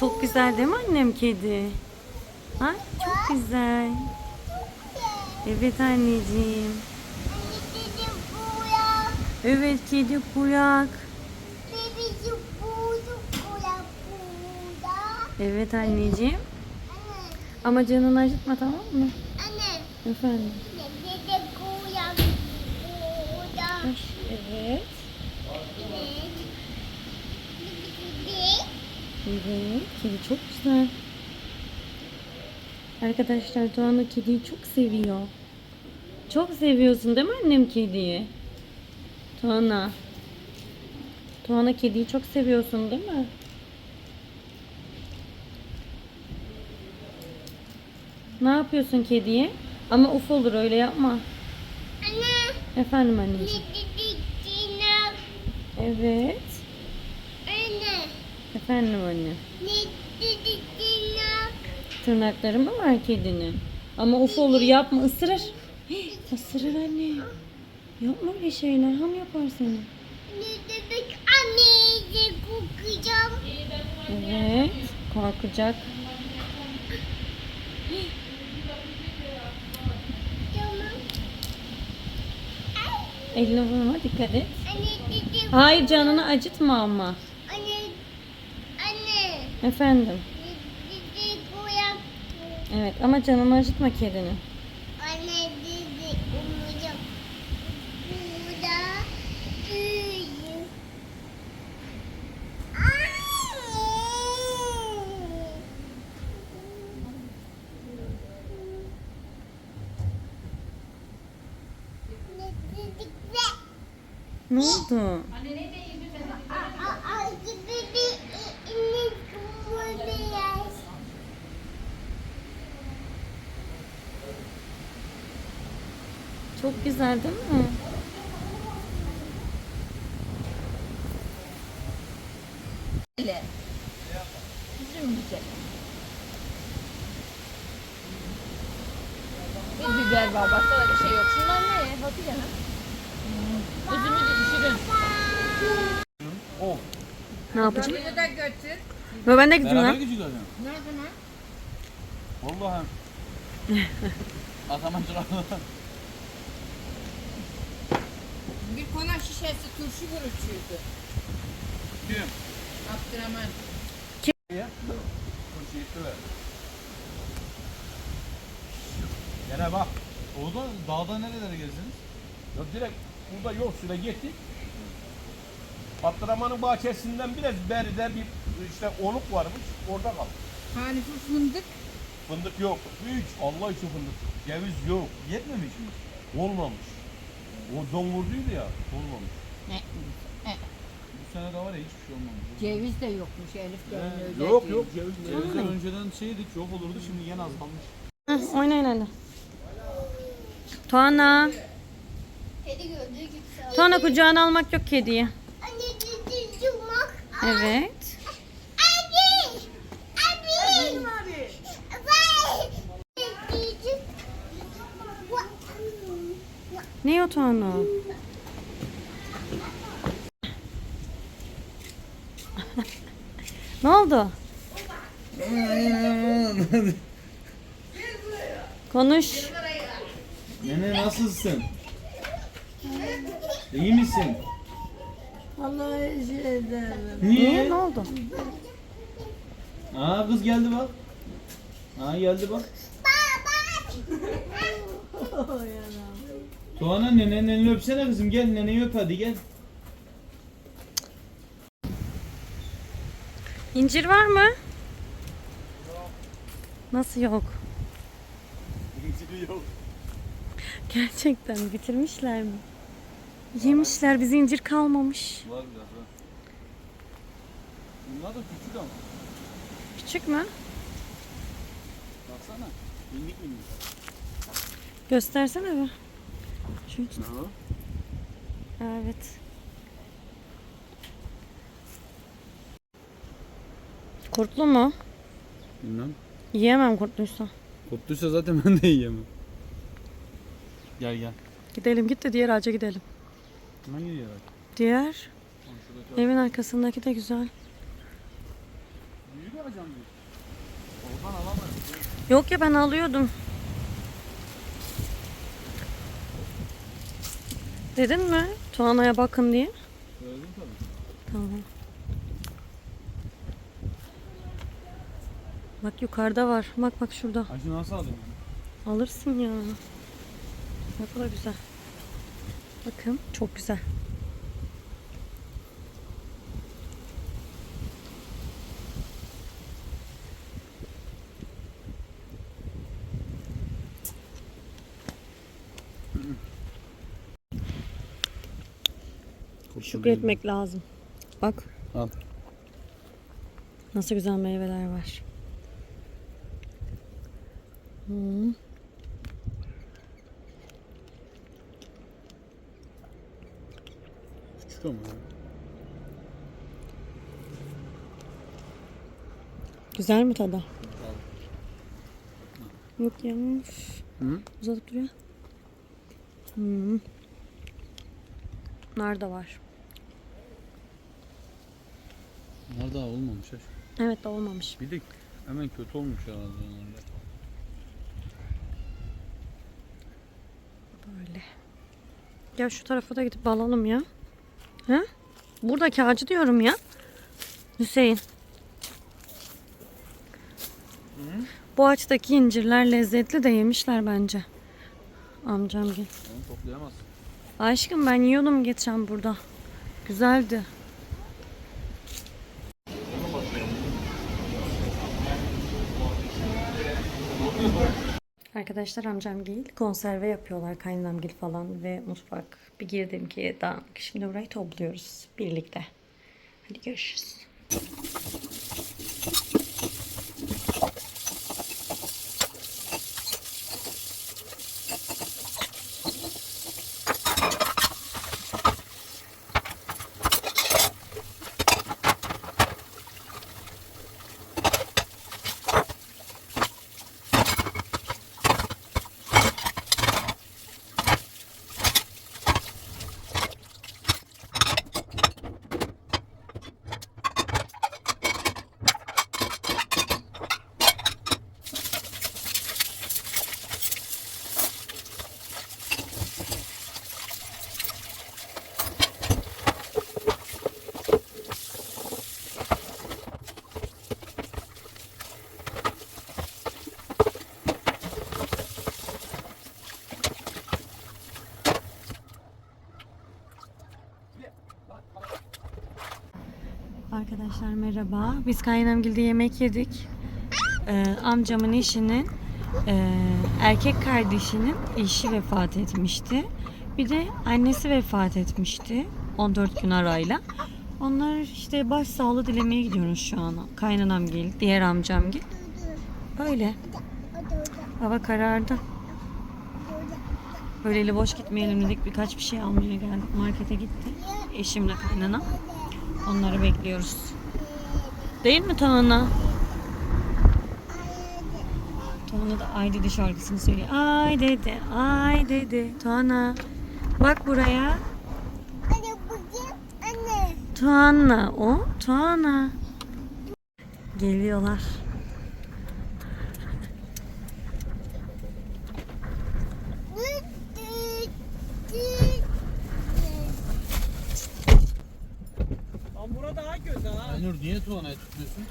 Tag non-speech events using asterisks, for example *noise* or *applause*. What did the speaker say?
Çok güzel değil mi annem kedi? Ha? Çok güzel. Evet anneciğim. Evet kedi buyak. Evet anneciğim. Anne, Ama canını acıtma tamam mı? anne. Efendim. Evet. Evet. Evet. Kedi çok güzel. Arkadaşlar Doğan kediyi çok seviyor. Çok seviyorsun değil mi annem kediyi? Tuana. Tuana kediyi çok seviyorsun değil mi? Ne yapıyorsun kediye? Ama uf olur öyle yapma. Anne. Efendim Ne anneciğim. Evet. Efendim anne. Ne dedi Tina? Tırnakları mı var kedinin? Ama uf olur yapma ısırır. Hii, Isırır anne. Yapma öyle şeyler ham yapar seni. Ne demek anneye kokacağım? Evet korkacak. Eline vurma dikkat et. Hayır canını acıtma ama. Efendim. Evet ama canını acıtma kedinin. Anne umacağım. Burada büyüyüm. Ne oldu? Aa, aa, gibi bir inek beyaz. Çok güzel değil mi? Öyle. Üzülmeyecek. Bir biber var. Başka da bir şey yok. Şunlar ne? Hatice Hanım. Üzümü de düşürün. Ne yapacağım? Bunu da götür. Ve ben de gideyim Beraber lan. gideceğiz. Nerede lan? Vallahi. *laughs* Ataman çıkardı. Bir konak şişesi turşu vuruşuydu. Kim? Abdurrahman. Ya. Kurşu yettiler. Gene bak. Orada dağda nerelere gezdiniz? Ya direkt burada yol süre gittik. Abdurrahman'ın bahçesinden biraz beride bir işte oluk varmış. Orada kaldık. Hanifi fındık. Fındık yok. Hiç Allah için fındık. Ceviz yok. Yetmemiş mi? Olmamış. O don vurduydu ya. Olmamış. Ne? Bu sene de var ya hiçbir şey olmamış. Ceviz de yokmuş Elif de öyle Yok diyor. yok ceviz. Cevizler önceden şeydik yok olurdu şimdi yine azalmış. Heh, oynayın hadi. Tuana. Kedi gördüğü gibi Tuana kucağına almak yok kediyi. Anne dedi yumak. Evet. Ne Tuana? ne oldu? Konuş. Nene nasılsın? İyi misin? Vallahi şey Niye? Ne oldu? Aa kız geldi bak. Aa geldi bak. *laughs* Tuana nenenin elini öpsene kızım gel neneyi öp hadi gel. İncir var mı? Nasıl yok? İnciri yok. Gerçekten bitirmişler mi? Yemişler bizi incir kalmamış. Var biraz var. Bunlar da küçük ama. Küçük mü? Baksana. Minik minik. Göstersene bir. Şu Ne o? Evet. Kurtlu mu? Bilmem. Yiyemem kurtluysa. Koptuysa zaten *laughs* ben de yiyemem. Gel gel. Gidelim git de diğer ağaca gidelim. Hangi? Diğer Şuradaki evin arkasındaki de güzel. büyük yapacağım diyor. Oğuzhan alamıyor. Yok ya ben alıyordum. Dedin mi? Tuana'ya bakın diye. Söyledim tabii. Tamam. Bak yukarıda var. Bak bak şurada. Acı nasıl alayım? Alırsın ya. Ne kadar güzel. Bakın çok güzel. Şükretmek lazım. Bak. Al. Nasıl güzel meyveler var. Hmm. Küçük ama. Güzel mi tadı? Yok ya. üf. Hı? Uzatıp duruyor. Hmm. Nar da var. Bunlar daha olmamış ya. Evet de olmamış. Bir de hemen kötü olmuş herhalde onlarda. Böyle. Gel şu tarafa da gidip alalım ya. Ha? Buradaki ağacı diyorum ya. Hüseyin. Bu ağaçtaki incirler lezzetli de yemişler bence. Amcam gel. Onu toplayamazsın. Aşkım ben yiyordum geçen burada. Güzeldi. Arkadaşlar amcamgil konserve yapıyorlar kaynanamgil falan ve mutfak. Bir girdim ki dağınık. Şimdi burayı topluyoruz birlikte. Hadi görüşürüz. Arkadaşlar merhaba. Biz kaynanamgilde yemek yedik. Ee, amcamın eşinin e, erkek kardeşinin eşi vefat etmişti. Bir de annesi vefat etmişti. 14 gün arayla. Onlar işte başsağlığı dilemeye gidiyoruz şu an. Kaynanamgil, diğer amcamgil. Öyle. Hava karardı. Böyle eli boş gitmeyelim dedik. Birkaç bir şey almaya geldik. Markete gitti. Eşimle kaynanam. Onları bekliyoruz. Değil mi Tuana? Tuana da Ay dedi şarkısını söylüyor. Ay dedi, ay dedi. Tuana. Bak buraya. Anne bugün anne. Tuana o. Tuana. Geliyorlar. Lan burada daha kötü ha. Aynur niye tuğanaya tutmuyorsun?